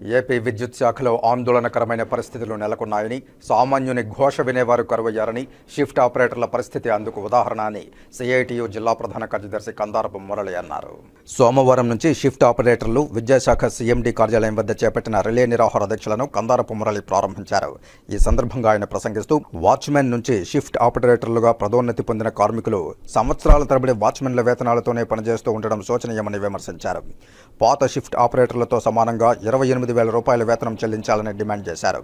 AP విద్యుత్ శాఖలో ఆందోళనకరమైన పరిస్థితులు నెలకొన్నాయని సామాన్యుని ఘోష వినేవారు కరువయ్యారని షిఫ్ట్ ఆపరేటర్ల పరిస్థితి అందుకు ఉదాహరణ అని సిఐటియు జిల్లా ప్రధాన కార్యదర్శి కందారపు మురళి అన్నారు. సోమవారం నుంచి షిఫ్ట్ ఆపరేటర్లు విద్యాశాఖ సీఎండీ కార్యాలయం వద్ద చేపట్టిన రిలే నిరాహార దీక్షలను కందారపు మురళి ప్రారంభించారు. ఈ సందర్భంగా ఆయన ప్రసంగిస్తూ వాచ్మెన్ నుంచి షిఫ్ట్ ఆపరేటర్లుగా పదోన్నతి పొందిన కార్మికులు సంవత్సరాల తరబడి వాచ్మెన్ల వేతనాలతోనే పనిచేస్తూ ఉండడం శోచనీయమని విమర్శించారు. పాత షిఫ్ట్ ఆపరేటర్లతో సమానంగా ఇరవై ఎనిమిది వేల రూపాయల వేతనం చెల్లించాలని డిమాండ్ చేశారు.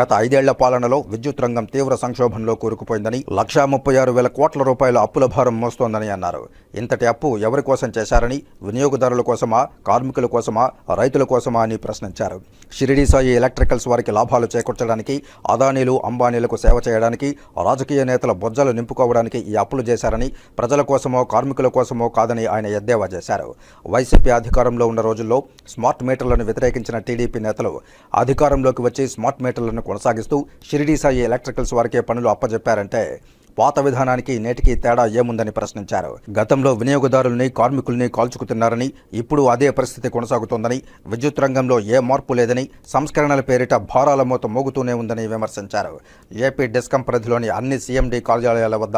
గత ఐదేళ్ళ పాలనలో విద్యుత్ రంగం తీవ్ర సంక్షోభంలో కూరుకుపోయిందని లక్షా ముప్పై ఆరు వేల కోట్ల రూపాయల అప్పుల భారం మోస్తోందని అన్నారు. ఇంతటి అప్పు ఎవరి కోసం చేశారని వినియోగదారుల కోసమా కార్మికుల కోసమా రైతుల కోసమా అని ప్రశ్నించారు. షిరిడి సాయి ఎలక్ట్రికల్స్ వారికి లాభాలు చేకూర్చడానికి అదానీలు అంబానీలకు సేవ చేయడానికి రాజకీయ నేతల బొజ్జలు నింపుకోవడానికి ఈ అప్పులు చేశారని ప్రజల కోసమో కార్మికుల కోసమో కాదని ఆయన ఎద్దేవా చేశారు. వైసీపీ అధికారంలో ఉన్న రోజుల్లో స్మార్ట్ మీటర్లను వ్యతిరేకించిన టీడీపీ నేతలు అధికారంలోకి వచ్చి స్మార్ట్ మీటర్లను కొనసాగిస్తూ షిరిడి సాయి ఎలక్ట్రికల్స్ వారికే పనులు అప్పజెప్పారంటే పాత విధానానికి నేటికి తేడా ఏముందని ప్రశ్నించారు. గతంలో వినియోగదారుల్ని కార్మికుల్ని కాల్చుకుతున్నారని ఇప్పుడు అదే పరిస్థితి కొనసాగుతోందని విద్యుత్ రంగంలో ఏ మార్పు లేదని సంస్కరణల పేరిట భారాల మూత మోగుతూనే ఉందని విమర్శించారు. ఏపీ డిస్కం పరిధిలోని అన్ని సీఎండీ కార్యాలయాల వద్ద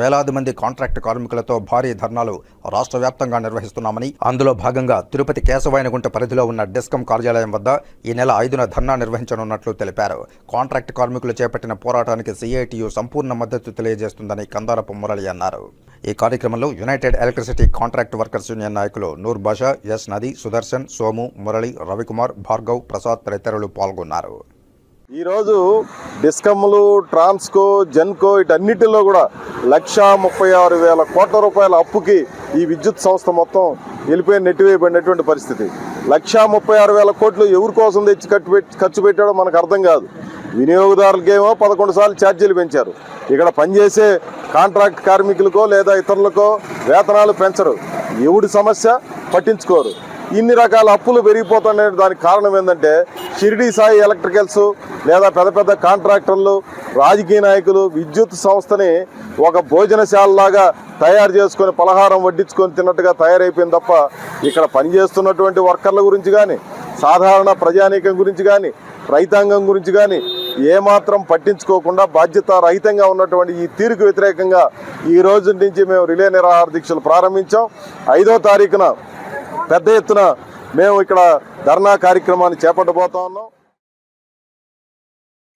వేలాది మంది కాంట్రాక్ట్ కార్మికులతో భారీ ధర్నాలు రాష్ట్ర వ్యాప్తంగా నిర్వహిస్తున్నామని అందులో భాగంగా తిరుపతి కేశవాయనగుంట పరిధిలో ఉన్న డిస్కం కార్యాలయం వద్ద ఈ నెల ఐదున ధర్నా నిర్వహించనున్నట్లు తెలిపారు. కాంట్రాక్ట్ కార్మికులు చేపట్టిన పోరాటానికి సిఐటియు సంపూర్ణ మద్దతు తెలియజేస్తుందని కందారపు మురళి అన్నారు. ఈ కార్యక్రమంలో united electricity contract workers union నాయకులు నూర్ బాషా ఎస్ నది సుదర్శన్ సోము మురళి రవికుమార్ భార్గవ్ ప్రసాద్ తదితరులు పాల్గొన్నారు. ఈరోజు డిస్కమ్లు ట్రాన్స్కో జెన్కో వీటన్నిటిలో కూడా లక్షా ముప్పై ఆరు వేల కోట్ల రూపాయల అప్పుకి ఈ విద్యుత్ సంస్థ మొత్తం వెళ్ళిపోయి నెట్టివేయబడినటువంటి పరిస్థితి. లక్షా ముప్పై ఆరు వేల కోట్లు ఎవరి కోసం తెచ్చి ఖర్చు ఖర్చు పెట్టాడో మనకు అర్థం కాదు. వినియోగదారులకేమో పదకొండు సార్లు ఛార్జీలు పెంచారు. ఇక్కడ పనిచేసే కాంట్రాక్ట్ కార్మికులకో లేదా ఇతరులకో వేతనాలు పెంచరు. ఎవడి సమస్య పట్టించుకోరు. ఇన్ని రకాల అప్పులు పెరిగిపోతున్నాయి దానికి కారణం ఏంటంటే షిరిడి సాయి ఎలక్ట్రికల్స్ లేదా పెద్ద పెద్ద కాంట్రాక్టర్లు రాజకీయ నాయకులు విద్యుత్ సంస్థని ఒక భోజనశాలలాగా తయారు చేసుకొని పలహారం వడ్డించుకొని తిన్నట్టుగా తయారైపోయింది తప్ప ఇక్కడ పనిచేస్తున్నటువంటి వర్కర్ల గురించి కానీ సాధారణ ప్రజానీకం గురించి కానీ రైతాంగం గురించి కానీ ఏమాత్రం పట్టించుకోకుండా బాధ్యత రహితంగా ఉన్నటువంటి ఈ తీరుకు వ్యతిరేకంగా ఈ రోజు నుంచి మేము రిలే నిరాహార దీక్షలు ప్రారంభించాం. ఐదో తారీఖున పెద్ద ఎత్తున మేము ఇక్కడ ధర్నా కార్యక్రమాన్ని చేపట్టబోతా ఉన్నాం.